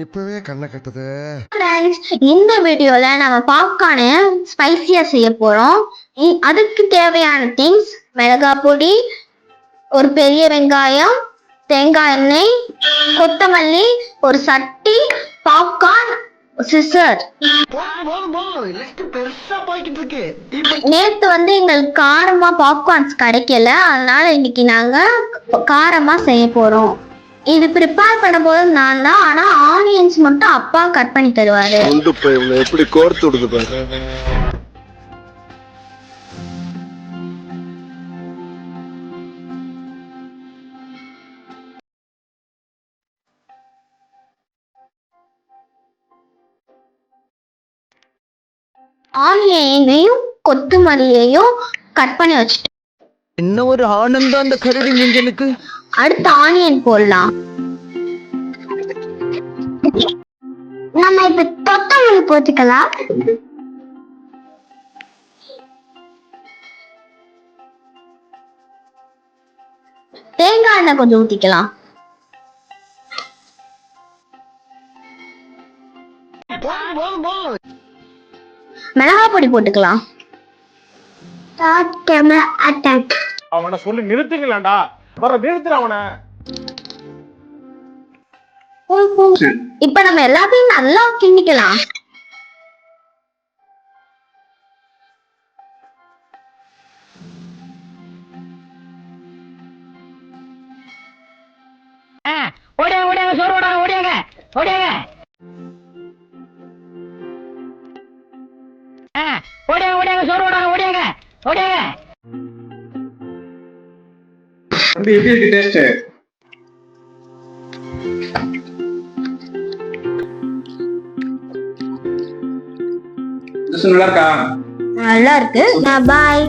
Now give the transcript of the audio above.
இப்பவே கண்ணை கட்டுது. இந்த வீடியோல நம்ம பாப்கார்னு ஸ்பைசியா செய்ய போறோம். அதுக்கு தேவையான திங்ஸ் மிளகாய் பொடி ஒரு பெரிய வெங்காயம் தேங்காய் எண்ணெய் கொத்தமல்லி ஒரு சட்டி பாப்கார்ன் சிசர் நேத்து வந்து எங்களுக்கு காரமா பாப்கார்ன்ஸ் கிடைக்கல. அதனால இன்னைக்கு நாங்க காரமா செய்ய போறோம். இது ப்ரிப்பேர் பண்ணும்போது நான் தான் ஆனா ஆனியன்ஸ் மட்டும் அப்பா கட் பண்ணி தருவாரு. குண்டு போய் இவங்க எப்படி கோர்த்து விடுது பாரு. ஆனியனையும் கொத்தமல்லியையும் கட் பண்ணி வச்சுட்டு என்ன ஒரு ஆனந்தம் அந்த கரடி நெஞ்சனுக்கு? அடுத்து ஆனியன் போடலாம். நம்ம இப்ப கொத்தமல்லி போட்டுக்கலாம். தேங்காய் எண்ணெய் கொஞ்சம் ஊத்திக்கலாம். மிளகாய் பொடி போட்டுக்கலாம். அட்டாக் அவனை சொல்லி நிறுத்துங்களேன்டா. வர நிறுத்துற அவனை. இப்ப நம்ம எல்லாத்தையும் நல்லா கிண்டிக்கலாம். ஓடியாங்க ஓடியாங்க சோறு ஓடாங்க ஓடியாங்க ஓடியாங்க. ஆ, ஓடியாங்க ஓடியாங்க சோறு ஓடாங்க ஓடியாங்க ஓடியாங்க. வந்து எப்படி இருக்கு டேஸ்ட் நல்லா இருக்கா? நல்லா இருக்கு. பாய்